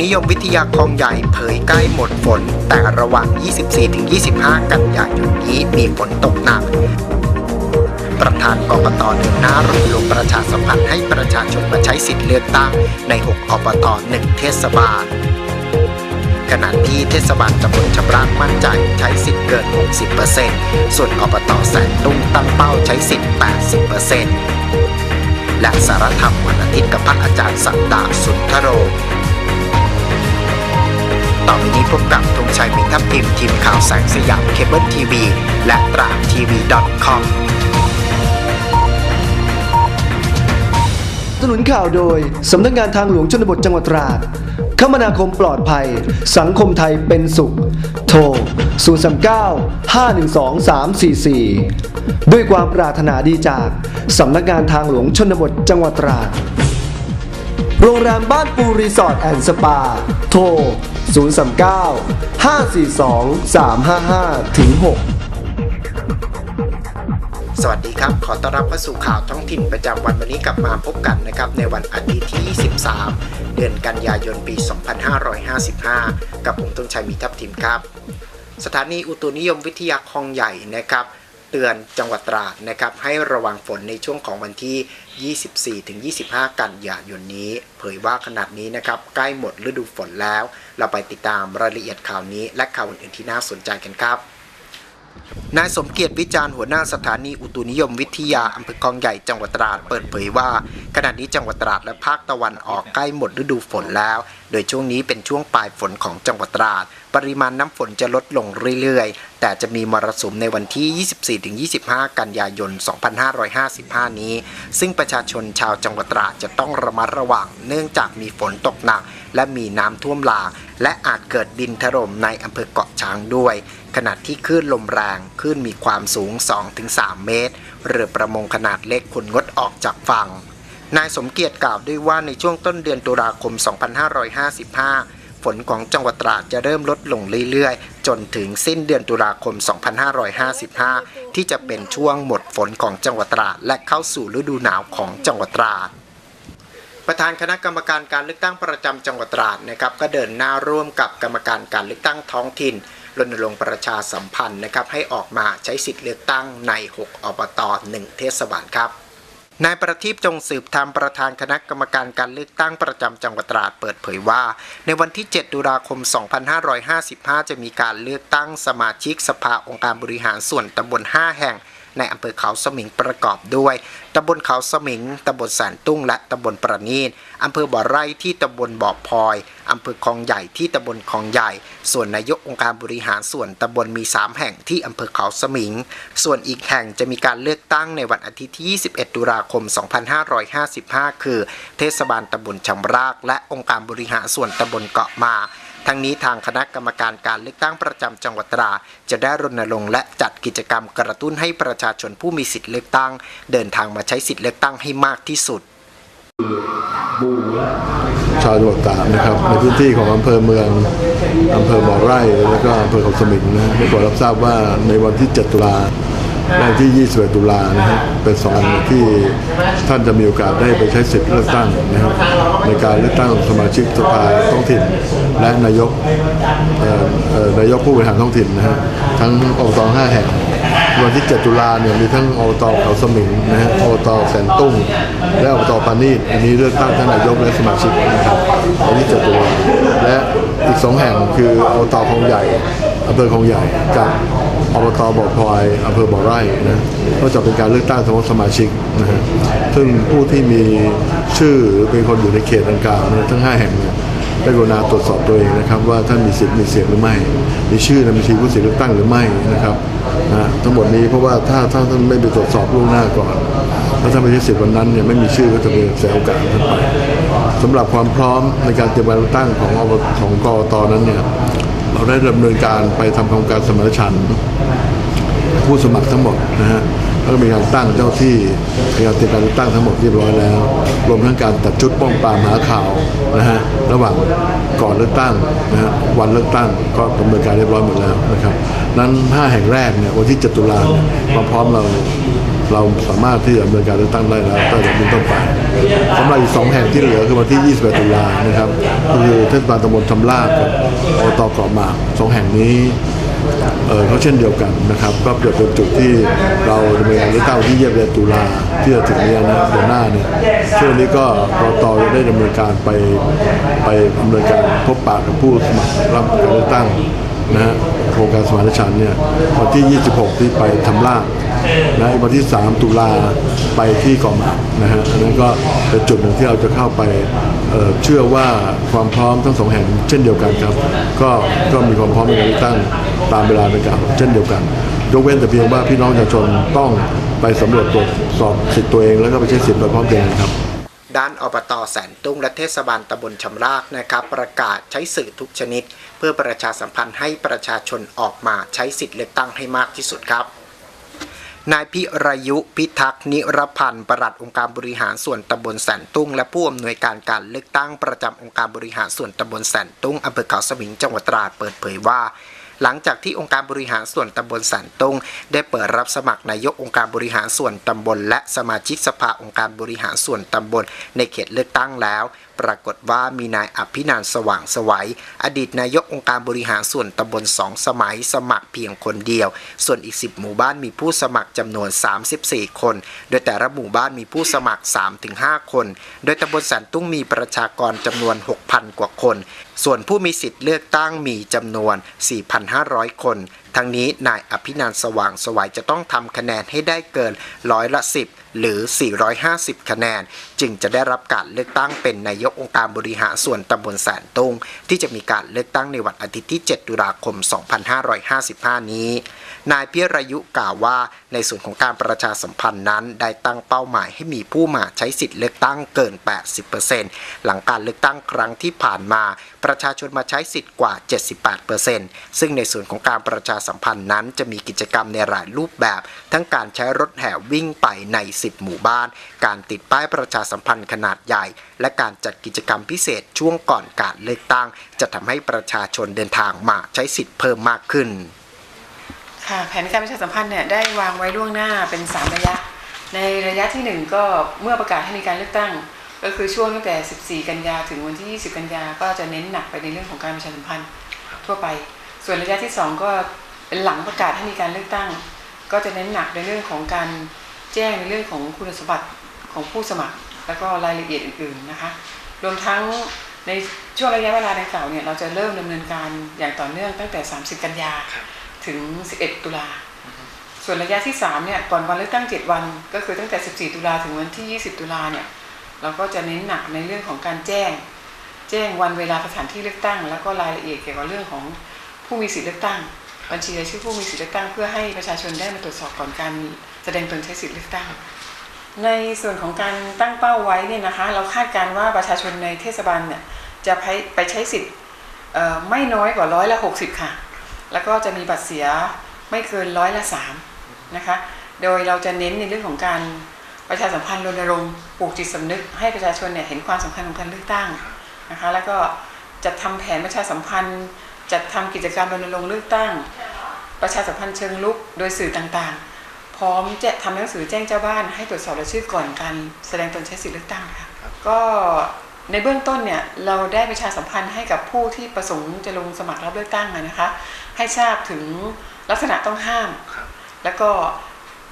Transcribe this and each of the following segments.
นิยมวิทยาคลองใหญ่เผยใกล้หมดฝน แต่ระหว่าง 24-25 กันยายนนี้มีฝนตกหนัก ประธานกกตเดินหน้ารณรงค์ประชาสัมพันธ์ให้ประชาชนมาใช้สิทธิเลือกตั้งใน 6 อบต 1 เทศบาลขณะที่เทศบาลตำบลชำรากมั่นใจใช้สิทธิ์เกิน 60%ส่วนอบตแสนตุ้งตั้งเป้าใช้สิทธิ์ 80%และสารธรรมวันอาทิตย์กับพระอาจารย์สักดาสุนทโร ต่อไปนี้พบกับธงชัยมิทัพทิมทีมข่าวแสงสยามเคเบิลทีวี และตราทีวี .com สนุนข่าวโดย สำนักงานทางหลวงชนบทจังหวัดตราด คมนาคมปลอดภัย สังคมไทยเป็นสุข โทร 039 512 344 ด้วยความปรารถนาดีจาก สำนักงานทางหลวงชนบทจังหวัดตราด โรงแรมบ้านปูรีสอร์ทแอนด์สปา โทร 039 542 355ถึง6สวัสดีครับ ขอต้อนรับเข้าสู่ข่าวท้องถิ่นประจำวันวันนี้กลับมาพบกันนะครับ ในวันอาทิตย์ที่ 23 เดือนกันยายนปี 2555 กับผมต้นชัยมีทัพทิมครับ สถานีอุตุนิยมวิทยาคลองใหญ่นะครับ เตือนจังหวัดตราดนะครับให้ระวังฝนในช่วงของวันที่ 24-25 กันยายนนี้ เผยว่าขนาดนี้นะครับใกล้หมดฤดูฝนแล้ว เราไปติดตามรายละเอียดข่าวนี้และข่าวอื่นๆที่น่าสนใจกันครับนายสมเกียรติวิจารณ์หัวหน้าสถานีอุตุนิยมวิทยาอำเภอคลองใหญ่จังหวัดตราดเปิดเผยว่า ขณะนี้จังหวัดตราดและภาคตะวันออกใกล้หมดฤดูฝนแล้ว โดยช่วงนี้เป็นช่วงปลายฝนของจังหวัดตราด ปริมาณน้ำฝนจะลดลงเรื่อยๆ แต่จะมีมรสุมในวันที่ 24-25 กันยายน 2555 นี้ ซึ่งประชาชนชาวจังหวัดตราดจะต้องระมัดระวังเนื่องจากมีฝนตกหนัก และมีน้ำท่วมหลากและอาจเกิดดินถล่มในอำเภอเกาะช้างด้วย ขณะที่คลื่นลมแรงคลื่นมีความสูง 2-3 เมตร เรือประมงขนาดเล็กควรงดออกจากฝั่ง นายสมเกียรติกล่าวด้วยว่าในช่วงต้นเดือนตุลาคม 2555 ฝนของจังหวัดตราดจะเริ่มลดลงเรื่อยๆ จนถึงสิ้นเดือนตุลาคม 2555 ที่จะเป็นช่วงหมดฝนของจังหวัดตราดและเข้าสู่ฤดูหนาวของจังหวัดตราดประธานคณะกรรมการการเลือกตั้งประจำจังหวัดตราดนะครับก็เดินหน้าร่วมกับกรรมการการเลือกตั้งท้องถิ่น รณรงค์ประชาสัมพันธ์นะครับให้ออกมาใช้สิทธิเลือกตั้งใน 6 อบต 1 เทศบาลครับนายประทีปจงสืบธรรมประธานคณะกรรมการการเลือกตั้งประจำจังหวัดตราดเปิดเผยว่า ในวันที่ 7 ตุลาคม 2555 จะมีการเลือกตั้งสมาชิกสภาองค์การบริหารส่วนตำบล 5 แห่ง ในอำเภอเขาสมิงประกอบด้วยตำบลเขาสมิงตำบลแสนตุ้งและตำบลประณีตอำเภอบ่อไร่ที่ตำบลบ่อพลอยอำเภอคลองใหญ่ที่ตำบลคลองใหญ่ ส่วนนายกองค์การบริหารส่วนตำบลมี 3 แห่งที่อำเภอเขาสมิง ส่วนอีกแห่งจะมีการเลือกตั้งในวันอาทิตย์ที่ 21 ตุลาคม 2555 คือ เทศบาลตำบลชำราก และองค์การบริหารส่วนตำบลเกาะมา ทั้งนี้ทางคณะกรรมการการเลือกตั้งประจำจังหวัดตรา จะได้รณรงค์และจัดกิจกรรมกระตุ้นให้ประชาชนผู้มีสิทธิเลือกตั้ง เดินทางมาใช้สิทธิเลือกตั้งให้มากที่สุดชาวจังหวัดตากนะครับ ในพื้นที่ของอำเภอเมืองอำเภอบ่อไร่ แล้วก็อำเภอเขาสมิงนะได้โปรดรับทราบว่าในวันที่ 7 ตุลา และวันที่ 21 ตุลานะฮะเป็นสองวันที่ท่านจะมีโอกาสได้ไปใช้สิทธิ์เลือกตั้งนะครับในการเลือกตั้งสมาชิกสภาท้องถิ่น และนายกนายกผู้บริหารท้องถิ่นนะฮะทั้งอบตห้าแห่งวันที่ 7 ตุลาเนี่ยมีทั้งอบตเขาสมิงนะฮะอบตแสนตุ้ง และอบตปานีอันนี้เลือกตั้งทั้งนายกและสมาชิกนะครับวันที่ 7 ตุลาและอีกสองแห่งคืออบตคลองใหญ่อำเภอคลองใหญ่กับ อบตบ่อพลอยอำเภอบ่อไร่นะก็จะเป็นการเลือกตั้งสำหรับสมาชิกนะฮะซึ่งผู้ที่มีชื่อหรือเป็นคนอยู่ในเขตดังกล่าวนี่ยทั้ง 5 แห่งเนี่ยได้กรุณาตรวจสอบตัวเองนะครับว่าท่านมีสิทธิ์มีเสียงหรือไม่ มีชื่อในบัญชีผู้เสียเลือกตั้งหรือไม่นะครับนะทั้งหมดนี้เพราะว่าถ้าถ้าท่านไม่ไปตรวจสอบล่วงหน้าก่อนถ้าท่านไม่ใช้สิทธิ์วันนั้นเนี่ยไม่มีชื่อก็จะเป็นเสียโอกาสท่านไปสำหรับความพร้อมในการเตรียมการเลือกตั้งของอบของกอตนั้นเนี่ย เราได้ดำเนินการไปทำโครงการสมรชันผู้สมัครทั้งหมดนะฮะแล้วก็มีการตั้งเจ้าที่มีการตรียมการเลือกตั้งทั้งหมดเรียบร้อยแล้ว รวมทั้งการตัดชุดป้องปรามหาข่าวนะฮะระหว่างก่อนเลือกตั้งนะฮะวันเลือกตั้งก็ดำเนินการเรียบร้อยหมดแล้วนะครับ นั้น5แห่งแรกเนี่ยวันที่7ตุลาเนี่ยความพร้อมเราเราสามารถที่จะดำเนินการเลือกตั้งได้แล้วตั้งแต่นี้ต้นไป สำหรับอีกสองแห่งที่เหลือคือวันที่ 21 ตุลานะครับคือเทศบาลตำบลชำราบกับอตเกาะหมากสองแห่งนี้เออเขาเช่นเดียวกันนะครับ ก็เปรียบเป็นจุดที่เราดำเนินการเลือกตั้งวันที่21ตุลาที่จะถึงนี้นะเดือนหน้าเนี่ยช่วงนี้ก็กตจะได้ดำเนินการไปไปดำเนินการพบปะกับผู้สมัครรับการเลือกตั้งนะฮะโครง การสมานฉันเนี่ยวันที่ 26 ที่ไปทำล่าบนะวันที่ 3 ตุลาไปที่เกาะหมากนะฮะอันนั้นก็เป็นจุดหนึ่งที่เราจะเข้าไปเเชื่อว่าความพร้อมทั้งสองแห่งเช่นเดียวกันครับ ก็ก็มีความพร้อมในการเลือกตั้งตามเวลาในการเช่นเดียวกันยกเว้นแต่เพียงว่าพี่น้องประชาชนต้องไปสำรวจตรวจสอบสิทธิ์ตัวเองแล้วก็ไปใช้สิทธิ์โดยพร้อมเพรียงกันครับ ด้านอบตแสนตุ้งและเทศบาลตำบลชำรากนะครับ ประกาศใช้สื่อทุกชนิด เพื่อประชาสัมพันธ์ให้ประชาชนออกมาใช้สิทธิ์เลือกตั้งให้มากที่สุดครับนายพิรยุพิทักษ์นิรพันธ์ประหลัดองค์การบริหารส่วนตำบลแสนตุ้ง และผู้อำนวยการการเลือกตั้งประจำองค์การบริหารส่วนตำบลแสนตุ้งอำเภอเขาสมิงจังหวัดตราดเปิดเผยว่า หลังจากที่องค์การบริหารส่วนตำบลสันตงได้เปิดรับสมัครนายกองค์การบริหารส่วนตำบล และสมาชิกสภาองค์การบริหารส่วนตำบลในเขตเลือกตั้งแล้ว ปรากฏว่ามีนายอภินันสว่างสวัย อดีตนายกองค์การบริหารส่วนตำบลสองสมัยสมัครเพียงคนเดียว ส่วนอีก 10 หมู่บ้านมีผู้สมัครจำนวน 34 คน โดยแต่ละหมู่บ้านมีผู้สมัคร 3-5 คน โดยตำบลแสนตุ้งมีประชากรจำนวน 6,000 กว่าคน ส่วนผู้มีสิทธิ์เลือกตั้งมีจำนวน 4,500 คนทั้งนี้นายอภินันสว่างสวัยจะต้องทำคะแนนให้ได้เกินร้อยละ 10 หรือ 450 คะแนน จึงจะได้รับการเลือกตั้งเป็นนายกองค์การบริหารส่วนตำบลแสนตุงที่จะมีการเลือกตั้งในวันอาทิตย์ที่ 7 ตุลาคม 2555 นี้ นายเพียรายุกล่าวว่า ในส่วนของการประชาสัมพันธ์นั้น ได้ตั้งเป้าหมายให้มีผู้มาใช้สิทธิ์เลือกตั้งเกิน 80%หลังการเลือกตั้งครั้งที่ผ่านมา ประชาชนมาใช้สิทธิ์กว่า 78%ซึ่งในส่วนของการประชาสัมพันธ์นั้น จะมีกิจกรรมในหลายรูปแบบ ทั้งการใช้รถแห่วิ่งไปใน 10 หมู่บ้าน การติดป้ายประชาสัมพันธ์ขนาดใหญ่ และการจัดกิจกรรมพิเศษช่วงก่อนการเลือกตั้ง จะทำให้ประชาชนเดินทางมาใช้สิทธิ์เพิ่มมากขึ้นค่ะแผนการประชาสัมพันธ์เนี่ยได้วางไว้ล่วงหน้าเป็น 3 ระยะ ในระยะที่ 1 ก็เมื่อประกาศให้มีการเลือกตั้ง ก็คือช่วงตั้งแต่ 14 กันยาถึงวันที่ 20 กันยาก็จะเน้นหนักไปในเรื่องของการประชาสัมพันธ์ทั่วไป ส่วนระยะที่ 2 ก็เป็นหลังประกาศให้มีการเลือกตั้ง ก็จะเน้นหนักในเรื่องของการแจ้งในเรื่องของคุณสมบัติของผู้สมัคร แล้วก็รายละเอียดอื่นๆนะคะ รวมทั้งในช่วงระยะเวลาดังกล่าวเนี่ยเราจะเริ่มดำเนินการอย่างต่อเนื่องตั้งแต่ 30 กันยาถึง 11 ตุลา ส่วนระยะที่3เนี่ยก่อนวันเลือกตั้ง 7 วัน ก็คือตั้งแต่ 14 ตุลาถึงวันที่ 20 ตุลาเนี่ย เราก็จะเน้นหนักในเรื่องของการแจ้ง แจ้งวันเวลาสถานที่เลือกตั้ง แล้วก็รายละเอียดเกี่ยวกับเรื่องของผู้มีสิทธิเลือกตั้ง บัญชีรายชื่อผู้มีสิทธิเลือกตั้ง เพื่อให้ประชาชนได้มาตรวจสอบก่อนการแสดงตนใช้สิทธิเลือกตั้ง ในส่วนของการตั้งเป้าไว้เนี่ยนะคะ เราคาดการณ์ว่าประชาชนในเทศบาลเนี่ยจะไปใช้สิทธิ์ไม่น้อยกว่าร้อยละ 60 ค่ะ แล้วก็จะมีบัตรเสียไม่เกินร้อยละสามนะคะ โดยเราจะเน้นในเรื่องของการ ประชาสัมพันธ์รณรงค์ปลูกจิตสำนึก ให้ประชาชนเนี่ยเห็นความสำคัญของการเลือกตั้งนะคะ แล้วก็จัดทำแผนประชาสัมพันธ์ จัดทำกิจกรรมรณรงค์เลือกตั้ง ประชาสัมพันธ์เชิงลุกโดยสื่อต่างๆ พร้อมจะทำหนังสือแจ้งเจ้าบ้านให้ตรวจสอบรายชื่อก่อนการแสดงตนใช้สิทธิเลือกตั้งค่ะก็ในเบื้องต้นเนี่ยเราได้ประชาสัมพันธ์ให้กับผู้ที่ประสงค์จะลงสมัครรับเลือกตั้งนะคะ ให้ทราบถึงลักษณะต้องห้าม แล้วก็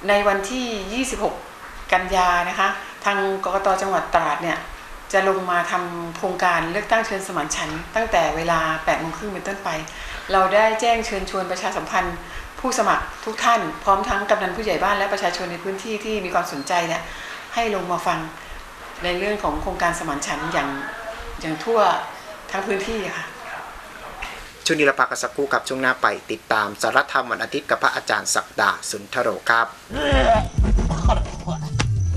ในวันที่ 26 กันยานะคะ ทางกกตจังหวัดตราดเนี่ยจะลงมาทำโครงการเลือกตั้งเชิญสมานฉันตั้งแต่เวลา8โมงครึ่งเป็นต้นไป เราได้แจ้งเชิญชวนประชาสัมพันธ์ ผู้สมัครทุกท่านพร้อมทั้งกำนันผู้ใหญ่บ้านและประชาชนในพื้นที่ที่มีความสนใจเนี่ยให้ลงมาฟังในเรื่องของโครงการสมานฉันอย่างอย่างทั่วทั้งพื้นที่ค่ะช่วงนี้เราพักกันสักครู่กับช่วงหน้าไปติดตามสารธรรมวันอาทิตย์กับพระอาจารย์ศักดาสุนทโรครับ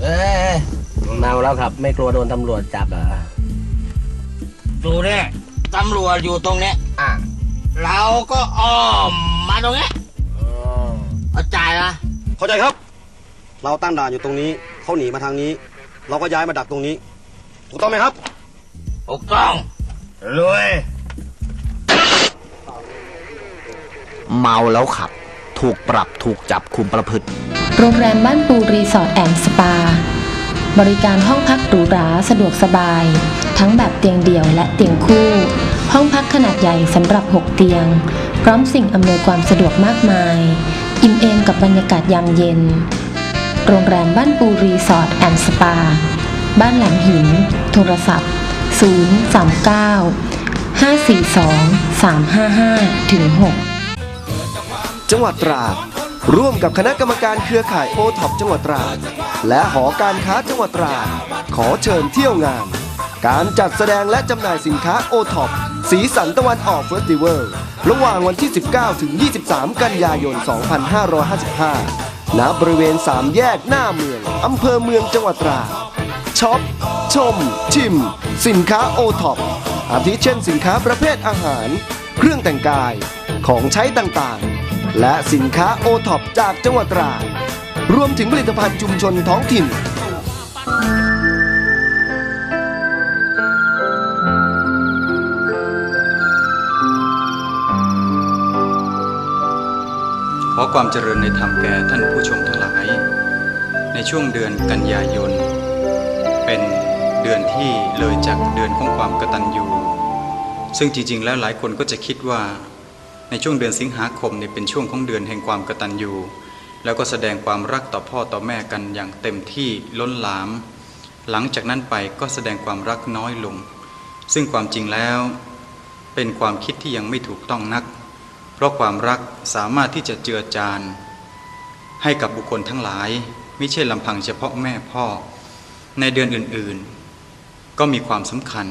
เอ้ยเมาแล้วครับ ไม่กลัวโดนตำรวจจับเหรอดูเนี่ยตำรวจอยู่ตรงเนี้ยอะเราก็อ้อมมาตรงเนี้ยเข้าใจนะเข้าใจครับ เราตั้งด่านอยู่ตรงนี้เขาหนีมาทางนี้ เราก็ย้ายมาดักตรงนี้ ถูกต้องไหมครับถูกต้องรวยเมาแล้วขับ ถูกปรับถูกจับคุมประพฤติ โรงแรมบ้านปูรีสอร์ทแอนด์สปา บริการห้องพักหรูหราสะดวกสบาย ทั้งแบบเตียงเดี่ยวและเตียงคู่ ห้องพักขนาดใหญ่สำหรับ 6 เตียง พร้อมสิ่งอำนวยความสะดวกมากมาย อิ่มเอมกับบรรยากาศยามเย็น โรงแรมบ้านปูรีสอร์ทแอนด์สปา บ้านแหลมหิน โทรศัพท์ 039 542 355ถึง6จังหวัดตราดร่วมกับคณะกรรมการเครือข่ายโอท็อปจังหวัดตราด และหอการค้าจังหวัดตราดขอเชิญเที่ยวงาน การจัดแสดงและจำหน่ายสินค้าโอท็อปสีสันตะวันออกเฟสติวัลระหว่างวันที่ 19 ถึง 23 กันยายน 2555 ณ บริเวณ 3 แยกหน้าเมือง อำเภอเมืองจังหวัดตราดช็อป ชม ชิม สินค้าโอท็อปอาทิเช่นสินค้าประเภทอาหาร เครื่องแต่งกาย ของใช้ต่างๆ และสินค้าโอท็อปจากจังหวัดตราด รวมถึงผลิตภัณฑ์ชุมชนท้องถิ่น ขอความเจริญในธรรมแก่ท่านผู้ชมทั้งหลาย ในช่วงเดือนกันยายน เป็นเดือนที่เลยจากเดือนของความกตัญญูซึ่งจริงๆ แล้วหลายคนก็จะคิดว่าในช่วงเดือนสิงหาคมเนี่ยเป็นช่วงของเดือนแห่งความกตัญญู แล้วก็แสดงความรักต่อพ่อต่อแม่กันอย่างเต็มที่ล้นหลาม หลังจากนั้นไปก็แสดงความรักน้อยลง ซึ่งความจริงแล้ว เป็นความคิดที่ยังไม่ถูกต้องนัก เพราะความรักสามารถที่จะเจือจานให้กับบุคคลทั้งหลาย ไม่ใช่ลำพังเฉพาะแม่พ่อ ในเดือนอื่นๆ ก็มีความสำคัญ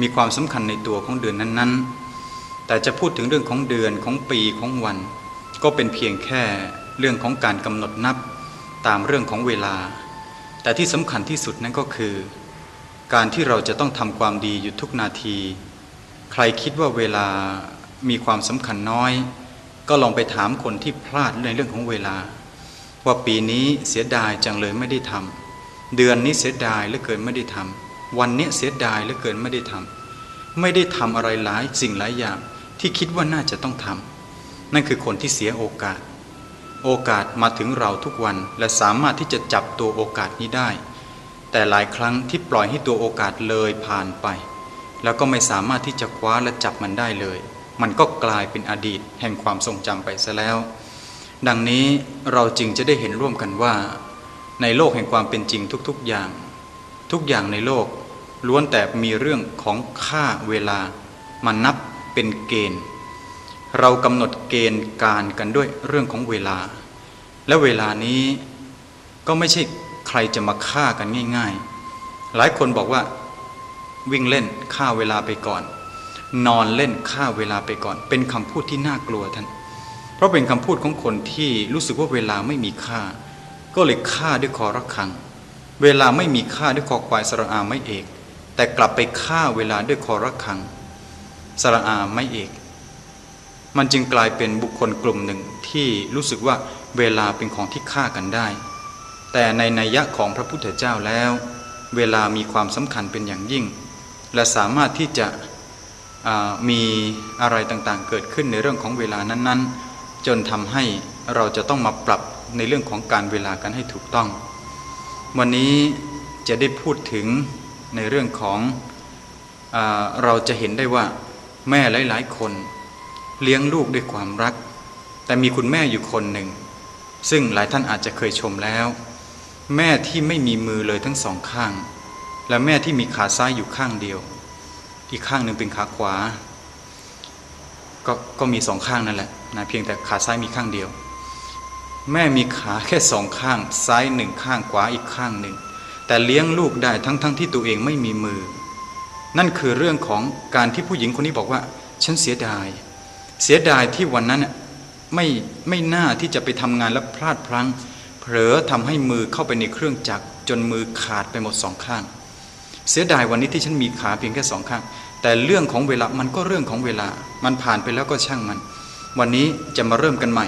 มีความสำคัญในตัวของเดือนนั้นๆ แต่จะพูดถึงเรื่องของเดือนของปีของวัน ก็เป็นเพียงแค่ เรื่องของการกำหนดนับตามเรื่องของเวลา แต่ที่สำคัญที่สุดนั่นก็คือ การที่เราจะต้องทำความดีอยู่ทุกนาที ใครคิดว่าเวลามีความสำคัญน้อย ก็ลองไปถามคนที่พลาดในเรื่องของเวลา ว่าปีนี้เสียดายจังเลยไม่ได้ทำเดือนนี้เสียดายเหลือเกินไม่ได้ทำวันนี้เสียดายเหลือเกินไม่ได้ทำไม่ได้ทำอะไรหลายสิ่งหลายอย่างที่คิดว่าน่าจะต้องทำนั่นคือคนที่เสียโอกาส โอกาสมาถึงเราทุกวันและสามารถที่จะจับตัวโอกาสนี้ได้ แต่หลายครั้งที่ปล่อยให้ตัวโอกาสเลยผ่านไป แล้วก็ไม่สามารถที่จะคว้าและจับมันได้เลย มันก็กลายเป็นอดีตแห่งความทรงจำไปซะแล้ว ดังนี้เราจึงจะได้เห็นร่วมกันว่า ในโลกแห่งความเป็นจริงทุกๆอย่าง ทุกอย่างในโลกล้วนแต่มีเรื่องของค่าเวลามานับเป็นเกณฑ์ เรากำหนดเกณฑ์การกันด้วยเรื่องของเวลา และเวลานี้ก็ไม่ใช่ใครจะมาฆ่ากันง่าย ๆ หลายคนบอกว่าวิ่งเล่นฆ่าเวลาไปก่อน นอนเล่นฆ่าเวลาไปก่อน เป็นคำพูดที่น่ากลัวท่าน เพราะเป็นคำพูดของคนที่รู้สึกว่าเวลาไม่มีค่า ก็เลยฆ่าด้วยคอระคัง เวลาไม่มีค่าด้วยคอควายสระอาไม่เอก แต่กลับไปฆ่าเวลาด้วยคอระคังสระอาไม่เอก มันจึงกลายเป็นบุคคลกลุ่มหนึ่งที่รู้สึกว่าเวลาเป็นของที่ฆ่ากันได้ แต่ในนัยยะของพระพุทธเจ้าแล้ว เวลามีความสำคัญเป็นอย่างยิ่ง และสามารถที่จะมีอะไรต่างๆ เกิดขึ้นในเรื่องของเวลานั้นๆ จนทำให้เราจะต้องมาปรับในเรื่องของการเวลากันให้ถูกต้อง วันนี้จะได้พูดถึงในเรื่องของอเราจะเห็นได้ว่าแม่หลาย ๆ คน เลี้ยงลูกด้วยความรัก แต่มีคุณแม่อยู่คนหนึ่ง ซึ่งหลายท่านอาจจะเคยชมแล้ว แม่ที่ไม่มีมือเลยทั้งสองข้าง และแม่ที่มีขาซ้ายอยู่ข้างเดียว อีกข้างหนึ่งเป็นขาขวา ก็ก็มีสองข้างนั่นแหละนะเพียงแต่ขาซ้ายมีข้างเดียว แม่มีขาแค่สองข้าง ซ้ายหนึ่งข้างขวาอีกข้างหนึ่งแต่เลี้ยงลูกได้ทั้งทั้งที่ตัวเองไม่มีมือ นั่นคือเรื่องของการที่ผู้หญิงคนนี้บอกว่า ฉันเสียดาย เสียดายที่วันนั้นไม่ไม่น่าที่จะไปทำงานแล้วพลาดพลั้ง เผลอทำให้มือเข้าไปในเครื่องจักร จนมือขาดไปหมดสองข้าง เสียดายวันนี้ที่ฉันมีขาเพียงแค่สองข้าง แต่เรื่องของเวลามันก็เรื่องของเวลา มันผ่านไปแล้วก็ช่างมัน วันนี้จะมาเริ่มกันใหม่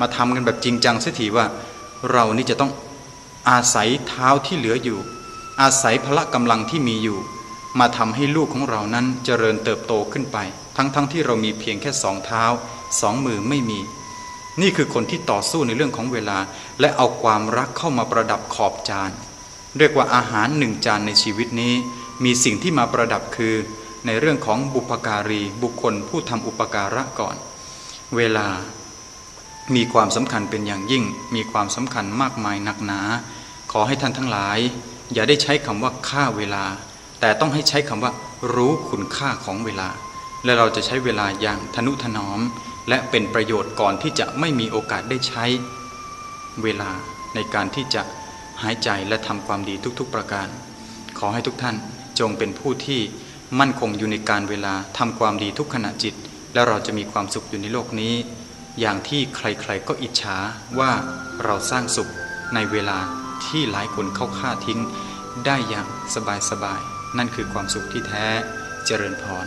มาทำกันแบบจริงจังเสียทีว่า เรานี่จะต้องอาศัยเท้าที่เหลืออยู่ อาศัยพละกำลังที่มีอยู่ มาทำให้ลูกของเรานั้นเจริญเติบโตขึ้นไป ทั้งๆทที่เรามีเพียงแค่สองเท้าสองมือไม่มี นี่คือคนที่ต่อสู้ในเรื่องของเวลา และเอาความรักเข้ามาประดับขอบจาน เรียกว่าอาหารหนึ่งจานในชีวิตนี้ มีสิ่งที่มาประดับคือ ในเรื่องของบุพการีบุคคลผู้ทำอุปการะก่อน เวลามีความสำคัญเป็นอย่างยิ่ง มีความสำคัญมากมายหนักหนา ขอให้ท่านทั้งหลาย อย่าได้ใช้คำว่าค่าเวลา แต่ต้องให้ใช้คำว่ารู้คุณค่าของเวลา และเราจะใช้เวลาอย่างทนุถนอม และเป็นประโยชน์ก่อนที่จะไม่มีโอกาสได้ใช้เวลาในการที่จะหายใจและทำความดีทุกๆประการ ขอให้ทุกท่านจงเป็นผู้ที่มั่นคงอยู่ในการเวลาทำความดีทุกขณะจิต และเราจะมีความสุขอยู่ในโลกนี้ อย่างที่ใครๆก็อิจฉาว่าเราสร้างสุขในเวลาที่หลายคนเข้าฆ่าทิ้ง ได้อย่างสบายๆนั่นคือความสุขที่แท้เจริญพร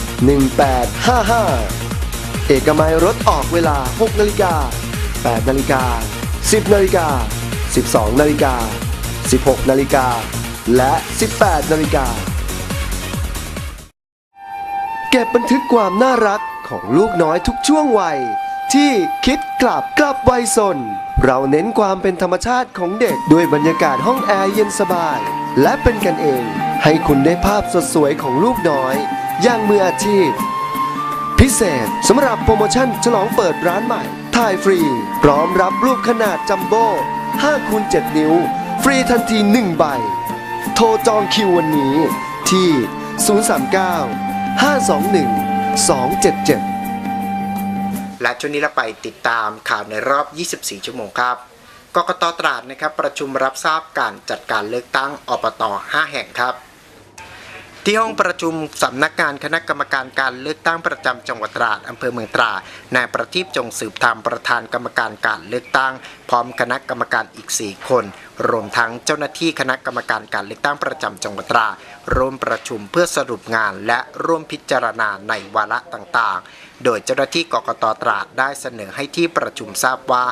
1855 เอกมัยรถออกเวลา 6 นาฬิกา 8 นาฬิกา 10 นาฬิกา 12 นาฬิกา 16 นาฬิกา และ 18 นาฬิกา เก็บบันทึกความน่ารักของลูกน้อยทุกช่วงวัย ที่คิดกลับกลับวัยสน เราเน้นความเป็นธรรมชาติของเด็กด้วยบรรยากาศห้องแอร์เย็นสบาย และเป็นกันเอง ให้คุณได้ภาพสดสวยของลูกน้อย อย่างมืออาชีพ พิเศษสำหรับโปรโมชั่นฉลองเปิดร้านใหม่ ถ่ายฟรี พร้อมรับรูปขนาดจัมโบ้5คูณ7นิ้ว ฟรีทันที 1 ใบ โทรจองคิววันนี้ที่ 039 521 277และช่วงนี้เราไปติดตามข่าวในรอบ 24 ชั่วโมงครับ กกตตราดนะครับประชุมรับทราบการจัดการเลือกตั้งอบต 5 แห่งครับ ที่ห้องประชุมสำนักงานคณะกรรมการการเลือกตั้งประจำจังหวัดตราดอำเภอเมืองตราดนายประทีปจงสืบธรรมประธานกรรมการการเลือกตั้ง พร้อมคณะกรรมการอีก 4 คน รวมทั้งเจ้าหน้าที่คณะกรรมการการเลือกตั้งประจำจังหวัดตราดร่วมประชุมเพื่อสรุปงานและร่วมพิจารณาในวาระต่างๆ โดยเจ้าหน้าที่กกตตราดได้เสนอให้ที่ประชุมทราบว่า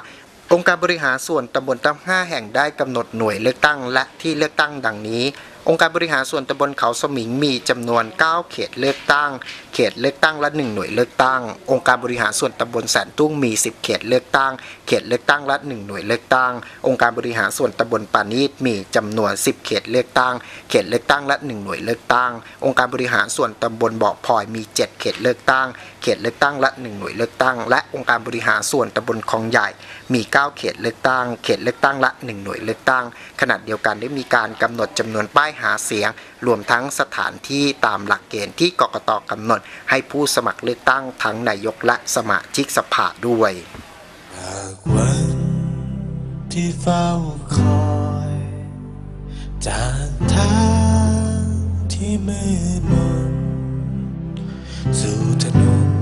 องค์การบริหารส่วนตำบลตั้ง5แห่งได้กำหนดหน่วยเลือกตั้งและที่เลือกตั้งดังนี้ องค์การบริหารส่วนตำบลเขาสมิงมีจำนวน 9 เขตเลือกตั้ง เขตเลือกตั้งละ 1 หน่วยเลือกตั้ง องค์การบริหารส่วนตำบลแสนตุ้งมี 10 เขตเลือกตั้ง เขตเลือกตั้งละ 1 หน่วยเลือกตั้ง องค์การบริหารส่วนตำบลปานีตมีจำนวน 10 เขตเลือกตั้ง เขตเลือกตั้งละ 1 หน่วยเลือกตั้ง องค์การบริหารส่วนตำบลบ่อพลอยมี 7 เขตเลือกตั้ง เขตเลือกตั้งละ 1 หน่วยเลือกตั้ง และองค์การบริหารส่วนตำบลคลองใหญ่ มี 9 เขตเลือกตั้ง เขตเลือกตั้งละ 1 หน่วยเลือกตั้ง ขณะเดียวกันได้มีการกำหนดจำนวนป้ายหาเสียง รวมทั้งสถานที่ตามหลักเกณฑ์ที่กกตกำหนด ให้ผู้สมัครเลือกตั้งทั้งนายกและสมาชิกสภาด้วยวันที่เฝ้าคอยจากทางที่มืดมนสู่ถนน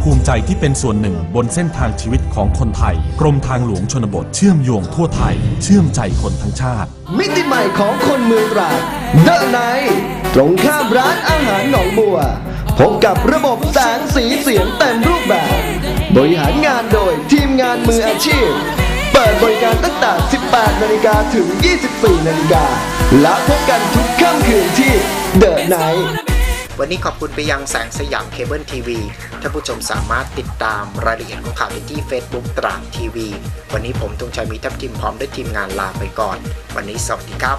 ภูมิใจที่เป็นส่วนหนึ่งบนเส้นทางชีวิตของคนไทย กรมทางหลวงชนบทเชื่อมโยงทั่วไทย เชื่อมใจคนทั้งชาติ มิติใหม่ของคนเมืองตราดเดอะไนตรงข้ามร้านอาหารหนองบัว พบกับระบบแสงสีเสียงเต็มรูปแบบ บริหารงานโดยทีมงานมืออาชีพ เปิดบริการตั้งแต่ 18 นาฬิกาถึง 24 นาฬิกาและพบกันทุกค่ำคืนที่เดอะไน วันนี้ขอบคุณไปยังแสงสยามเคเบิลทีวีท่านผู้ชมสามารถติดตามรายละเอียดของข่าวได้ที่ Facebook ตราบทีวี วันนี้ผมธงชัยมีทัพทิมพร้อมด้วยทีมงานลาไปก่อน วันนี้สวัสดีครับ